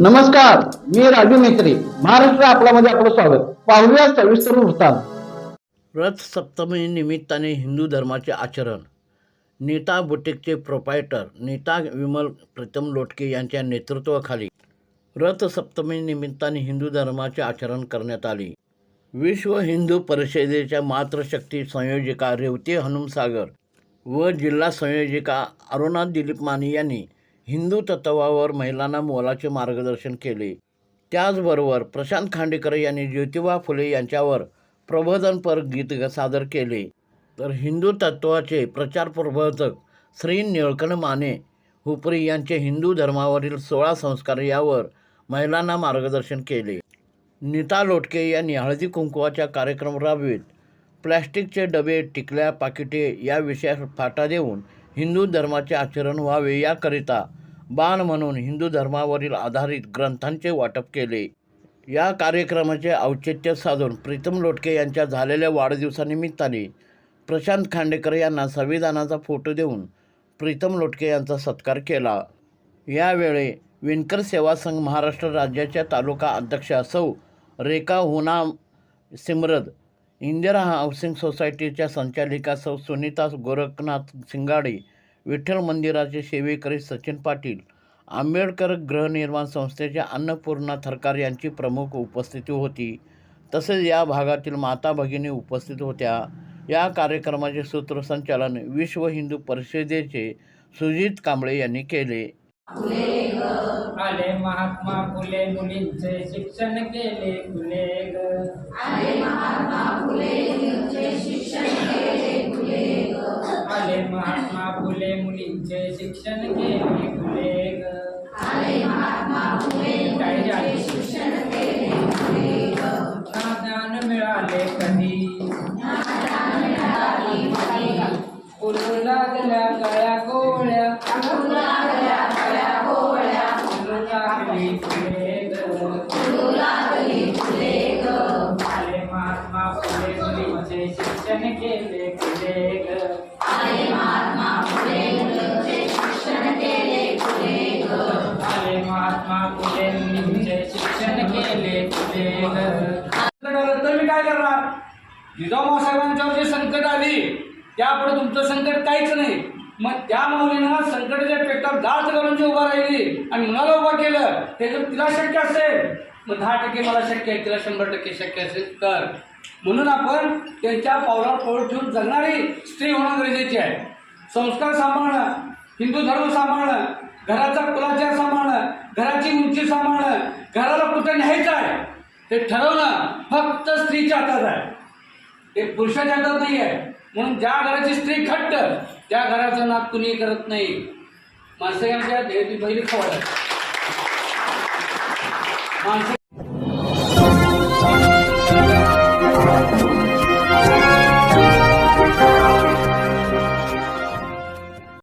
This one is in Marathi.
नमस्कार मी राजू मेत्री महाराष्ट्र आपल्यामध्ये आपलं स्वागत. पाहूया सविस्तर वृत्तांत. रथ सप्तमी निमित्ताने हिंदू धर्माचे आचरण. नीता बुटीकचे प्रोपायटर नीता विमल प्रीतम लोटके यांच्या नेतृत्वाखाली रथ सप्तमी निमित्ताने हिंदू धर्माचे आचरण करण्यात आले. विश्व हिंदू परिषदेच्या मातृशक्ती संयोजिका रेवती हनुमसागर व जिल्हा संयोजिका अरुणा दिलीप माने यांनी हिंदू तत्वावर महिलांना मोलाचे मार्गदर्शन केले. त्याचबरोबर प्रशांत खांडेकर यांनी ज्योतिबा फुले यांच्यावर प्रबोधनपर गीत सादर केले. तर हिंदू तत्वाचे प्रचार प्रबोधक श्री निळकण माने हुपरी यांचे हिंदू धर्मावरील सोळा संस्कार यावर महिलांना मार्गदर्शन केले. नीता लोटके यांनी हळदी कुंकवाच्या कार्यक्रम राबवित. प्लॅस्टिकचे डबे टिकल्या पाकिटे या विषयास फाटा देऊन हिंदू धर्माचे आचरण व्हावे याकरिता बाण म्हणून हिंदू धर्मावरील आधारित ग्रंथांचे वाटप केले. या कार्यक्रमाचे औचित्य साधून प्रीतम लोटके यांच्या झालेल्या वाढदिवसानिमित्ताने प्रशांत खांडेकर यांना संविधानाचा फोटो देऊन प्रीतम लोटके यांचा सत्कार केला. यावेळी विणकर सेवा संघ महाराष्ट्र राज्याच्या तालुका अध्यक्षा सौ रेखा हुना सिमरद इंदिरा हाऊसिंग सोसायटीच्या संचालिका सौ सुनीता गोरखनाथ सिंगाडे विठ्ठल मंदिराचे सेवेकरी सचिन पाटील आंबेडकर गृहनिर्माण संस्थेच्या अन्नपूर्णा थरकार यांची प्रमुख उपस्थिती होती. तसेच या भागातील माता भगिनी उपस्थित होत्या. या कार्यक्रमाचे सूत्रसंचालन विश्व हिंदू परिषदेचे सुजित कांबळे यांनी केले. आले महात्मा फुले मुलींचे शिक्षण केले. फुले फुले मुलींचे शिक्षण केले फुले? ज्ञान मिळाले कधी? फुलू लागल्या गळ्या गोळ्या. फुलू लागली फुले महात्मा फुले मुलींचे शिक्षण केले फुले महात्मा फुले शिक्षण केले फुले. आलं तर मी काय करणार? जिजाऊ साहेबांच्यावर जे संकट आली. त्यापुढे तुमचं संकट काहीच नाही. मग त्या माऊलीनं संकटाच्या पेटात दात घालून जे उभा राहिली आणि मुलाला उभा केलं ते जर तिला शक्य असेल. मग दहा टक्के मला शक्य आहे तिला शंभर टक्के शक्य असेल तर. म्हणून आपण त्यांच्या पावलावर पाऊल ठेवून जगणारी स्त्री होणं गरजेची आहे. संस्कार सांभाळणं हिंदू धर्म सांभाळणं घराचा कुलाचार सांभाळणं घराची उंची सांभाळणं घराला कुठं न्यायचं आहे? ते ठरवणं फक्त स्त्रीच्या हातात आहे. ते पुरुषाच्या हातात नाही आहे म्हणून ज्या घराची स्त्री घट्ट त्या घराचं नाद कुणी करत नाही. माणसं यांच्या देवी पहिली खवड माणसं